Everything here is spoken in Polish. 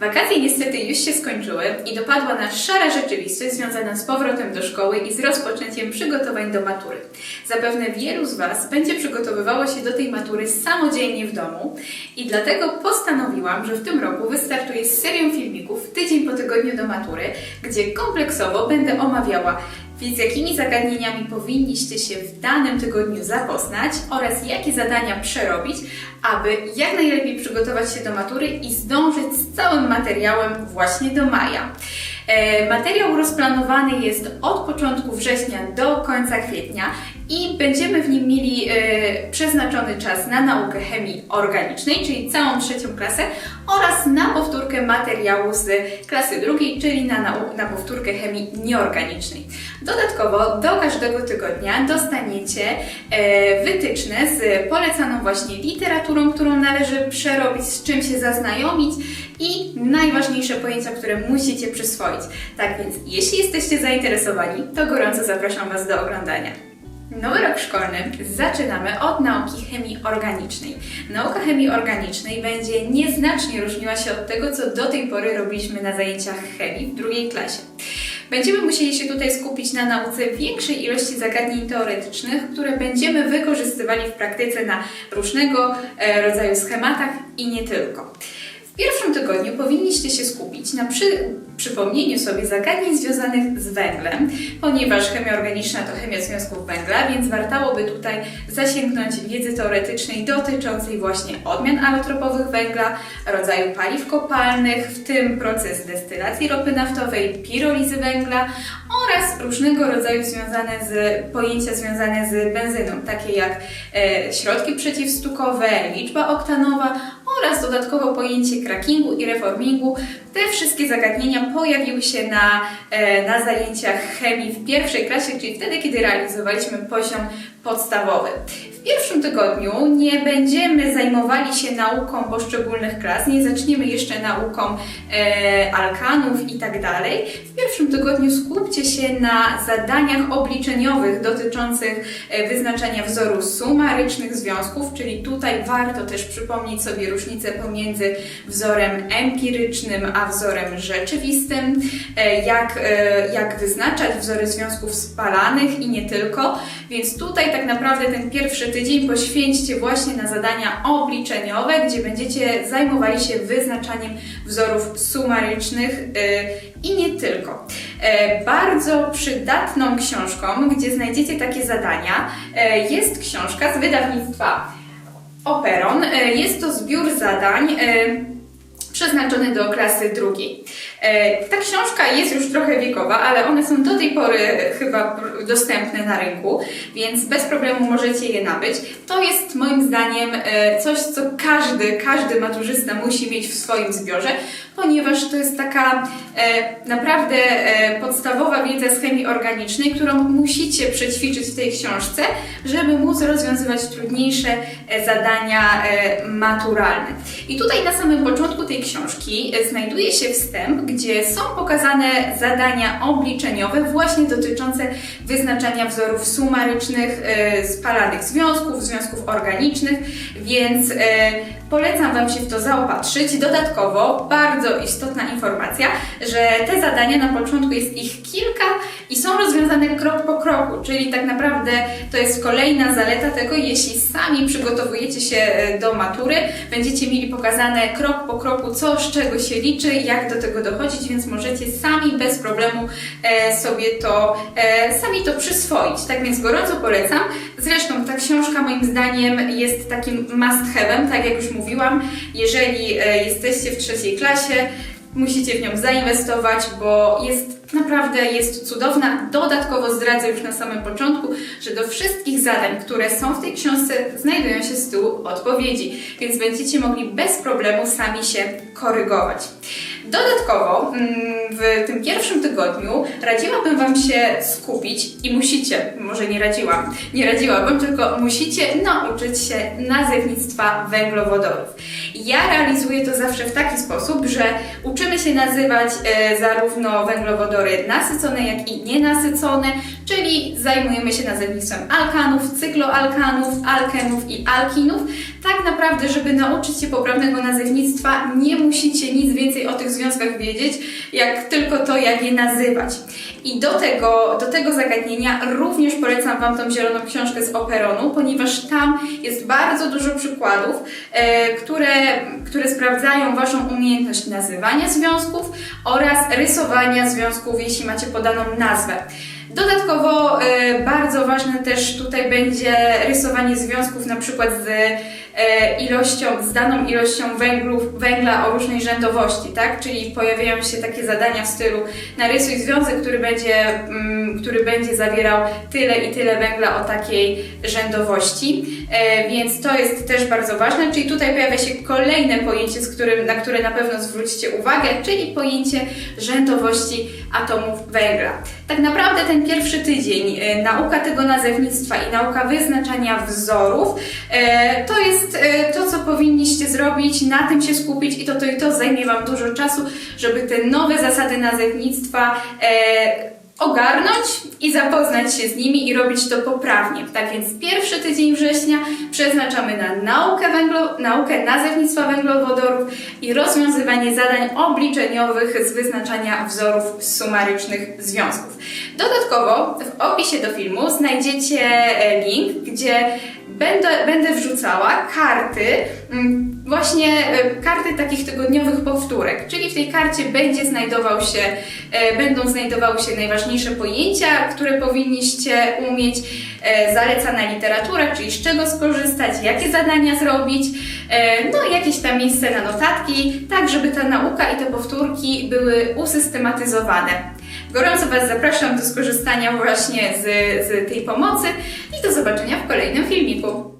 Wakacje niestety już się skończyły i dopadła nas szara rzeczywistość związana z powrotem do szkoły i z rozpoczęciem przygotowań do matury. Zapewne wielu z Was będzie przygotowywało się do tej matury samodzielnie w domu i dlatego postanowiłam, że w tym roku wystartuję z serią filmików tydzień po tygodniu do matury, gdzie kompleksowo będę omawiała z jakimi zagadnieniami powinniście się w danym tygodniu zapoznać oraz jakie zadania przerobić, aby jak najlepiej przygotować się do matury i zdążyć z całym materiałem właśnie do maja. E, materiał rozplanowany jest od początku września do końca kwietnia i będziemy w nim mieli e, przeznaczony czas na naukę chemii organicznej, czyli całą trzecią klasę oraz na powtórkę materiału z klasy drugiej, czyli na, nau- na powtórkę chemii nieorganicznej. Dodatkowo do każdego tygodnia dostaniecie e, wytyczne z polecaną właśnie literaturą, którą należy przerobić, z czym się zaznajomić i najważniejsze pojęcia, które musicie przyswoić. Tak więc, jeśli jesteście zainteresowani, to gorąco zapraszam Was do oglądania. Nowy rok szkolny zaczynamy od nauki chemii organicznej. Nauka chemii organicznej będzie nieznacznie różniła się od tego, co do tej pory robiliśmy na zajęciach chemii w drugiej klasie. Będziemy musieli się tutaj skupić na nauce większej ilości zagadnień teoretycznych, które będziemy wykorzystywali w praktyce na różnego e, rodzaju schematach i nie tylko. W pierwszym tygodniu powinniście się skupić na przy, przypomnieniu sobie zagadnień związanych z węglem, ponieważ chemia organiczna to chemia związków węgla, więc wartałoby tutaj zasięgnąć wiedzy teoretycznej dotyczącej właśnie odmian alotropowych węgla, rodzaju paliw kopalnych, w tym proces destylacji ropy naftowej, pirolizy węgla oraz różnego rodzaju związane z pojęcia związane z benzyną, takie jak e, środki przeciwstukowe, liczba oktanowa oraz dodatkowo pojęcie crackingu i reformingu. Te wszystkie zagadnienia pojawiły się na, e, na zajęciach chemii w pierwszej klasie, czyli wtedy, kiedy realizowaliśmy poziom podstawowy. W pierwszym tygodniu nie będziemy zajmowali się nauką poszczególnych klas, nie zaczniemy jeszcze nauką e, alkanów i tak dalej. W pierwszym tygodniu skupcie się na zadaniach obliczeniowych dotyczących e, wyznaczania wzorów sumarycznych związków, czyli tutaj warto też przypomnieć sobie różnicę pomiędzy wzorem empirycznym a wzorem rzeczywistym, e, jak, e, jak wyznaczać wzory związków spalanych i nie tylko. Więc tutaj tak naprawdę ten pierwszy tydzień poświęćcie właśnie na zadania obliczeniowe, gdzie będziecie zajmowali się wyznaczaniem wzorów sumarycznych y, i nie tylko. E, Bardzo przydatną książką, gdzie znajdziecie takie zadania, e, jest książka z wydawnictwa Operon. E, Jest to zbiór zadań przeznaczony do klasy drugiej. E, Ta książka jest już trochę wiekowa, ale one są do tej pory chyba dostępne na rynku, więc bez problemu możecie je nabyć. To jest moim zdaniem e, coś, co każdy, każdy maturzysta musi mieć w swoim zbiorze, ponieważ to jest taka e, naprawdę podstawowa wiedza z chemii organicznej, którą musicie przećwiczyć w tej książce, żeby móc rozwiązywać trudniejsze zadania maturalne. I tutaj na samym początku tej książki e, znajduje się wstęp, gdzie są pokazane zadania obliczeniowe właśnie dotyczące wyznaczania wzorów sumarycznych e, spalanych związków, związków organicznych, więc e, polecam Wam się w to zaopatrzyć. Dodatkowo bardzo istotna informacja, że te zadania na początku jest ich kilka i są rozwiązane krok po kroku, czyli tak naprawdę to jest kolejna zaleta tego, jeśli sami przygotowujecie się e, do matury, będziecie mieli pokazane krok po kroku, co z czego się liczy, jak do tego dochodzić, więc możecie sami bez problemu e, sobie to, e, sami to przyswoić. Tak więc gorąco polecam. Zresztą ta książka moim zdaniem jest takim must have'em, tak jak już mówiłam. Jeżeli e, jesteście w trzeciej klasie, musicie w nią zainwestować, bo jest naprawdę jest cudowna. Dodatkowo zdradzę już na samym początku, że do wszystkich zadań, które są w tej książce, znajdują się z tyłu odpowiedzi, więc będziecie mogli bez problemu sami się korygować. Dodatkowo mm, w tym pierwszym tygodniu radziłabym Wam się skupić i musicie, może nie radziłam, nie radziłabym, tylko musicie nauczyć się nazewnictwa węglowodorów. Ja realizuję to zawsze w taki sposób, że uczymy się nazywać e, zarówno węglowodory nasycone, jak i nienasycone, czyli zajmujemy się nazewnictwem alkanów, cykloalkanów, alkenów i alkinów. Tak naprawdę, żeby nauczyć się poprawnego nazewnictwa, nie musicie nic więcej o tych związkach wiedzieć, jak tylko to, jak je nazywać. I do tego, do tego zagadnienia również polecam Wam tą zieloną książkę z Operonu, ponieważ tam jest bardzo dużo przykładów, e, które, które sprawdzają Waszą umiejętność nazywania związków oraz rysowania związków, jeśli macie podaną nazwę. Dodatkowo e, bardzo ważne też tutaj będzie rysowanie związków na przykład z e, ilością, z daną ilością węglów, węgla o różnej rzędowości, tak? Czyli pojawiają się takie zadania w stylu narysuj związek, który będzie, mm, który będzie zawierał tyle i tyle węgla o takiej rzędowości, e, więc to jest też bardzo ważne, czyli tutaj pojawia się kolejne pojęcie, z którym, na które na pewno zwrócicie uwagę, czyli pojęcie rzędowości atomów węgla. Tak naprawdę ten pierwszy tydzień, e, nauka tego nazewnictwa i nauka wyznaczania wzorów, e, to jest e, to, co powinniście zrobić, na tym się skupić i to, to i to zajmie Wam dużo czasu, żeby te nowe zasady nazewnictwa ogarnąć i zapoznać się z nimi i robić to poprawnie. Tak więc pierwszy tydzień września przeznaczamy na naukę, węglo, naukę nazewnictwa węglowodorów i rozwiązywanie zadań obliczeniowych z wyznaczania wzorów sumarycznych związków. Dodatkowo w opisie do filmu znajdziecie e, link, gdzie będę, będę wrzucała karty, mm, właśnie e, karty takich tygodniowych powtórek, czyli w tej karcie będzie znajdował się, e, będą znajdowały się najważniejsze pojęcia, które powinniście umieć, e, zalecana literatura, czyli z czego skorzystać, jakie zadania zrobić, no jakieś tam miejsce na notatki, tak żeby ta nauka i te powtórki były usystematyzowane. Gorąco Was zapraszam do skorzystania właśnie z, z tej pomocy i do zobaczenia w kolejnym filmiku.